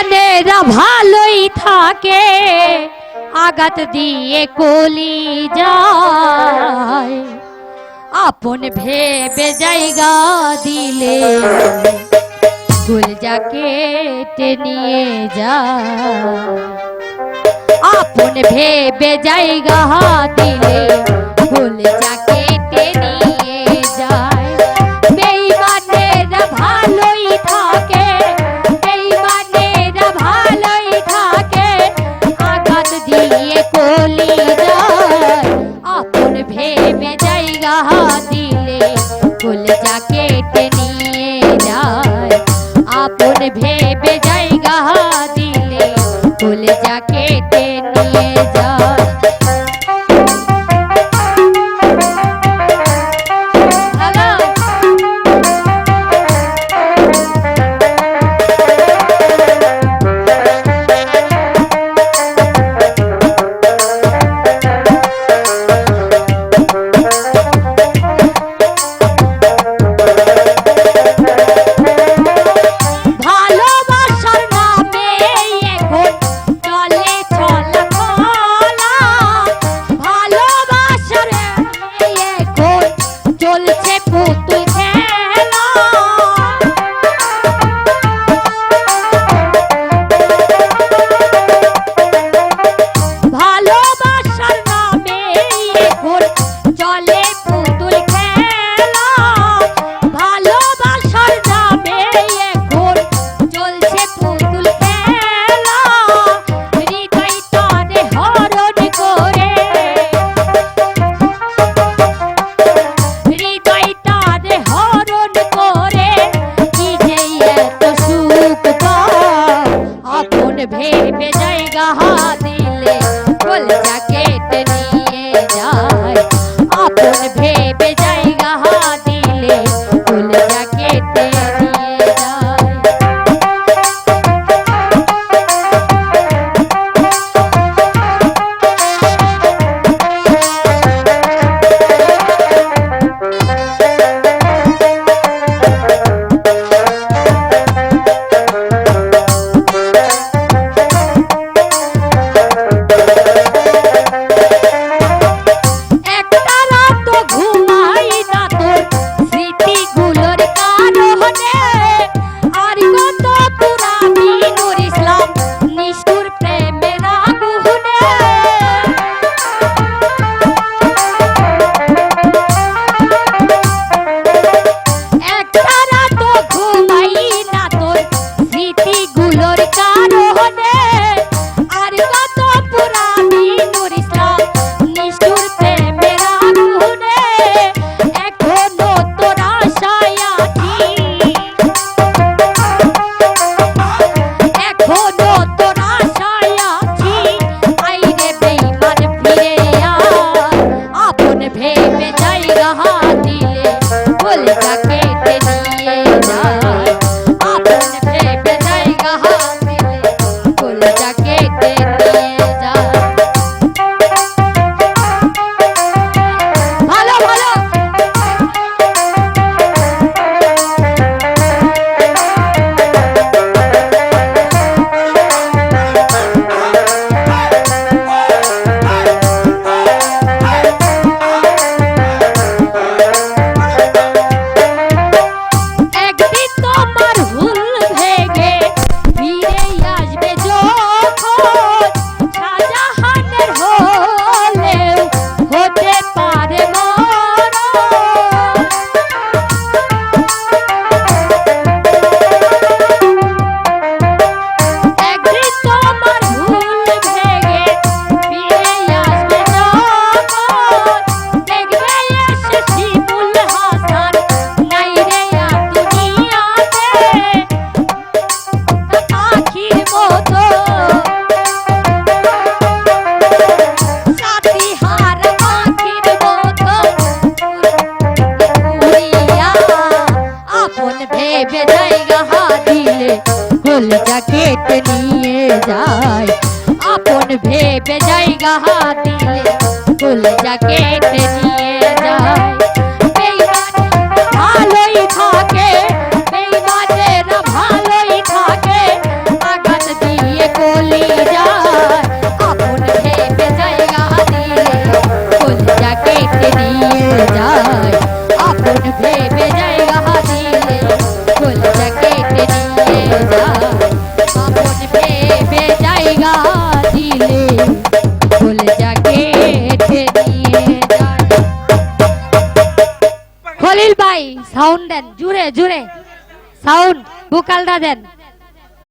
ইমানেরা ভালোই থাকে, আঘাত দিয়ে কলি যায়। আপন ভেবে জায়গা দিলে গুলজা কেটে নিয়ে যা আপন ভেবে জায়গা দিলে গুলজা কে ভেবে জায়গা দিলে কলজা কেটে নিয়ে যায়। আপন ভেবে জায়গা দিলে কলজা কেটে নিয়ে যায়। भेद जाएगा हाथी ले बोल जा दिले गुल जकेत लिए अपन जाएगा हाथी गुल जकेत लिए जाए। সাউন্ড দেন জুড়ে জুড়ে। সাউন্ড ভোকালটা দেন।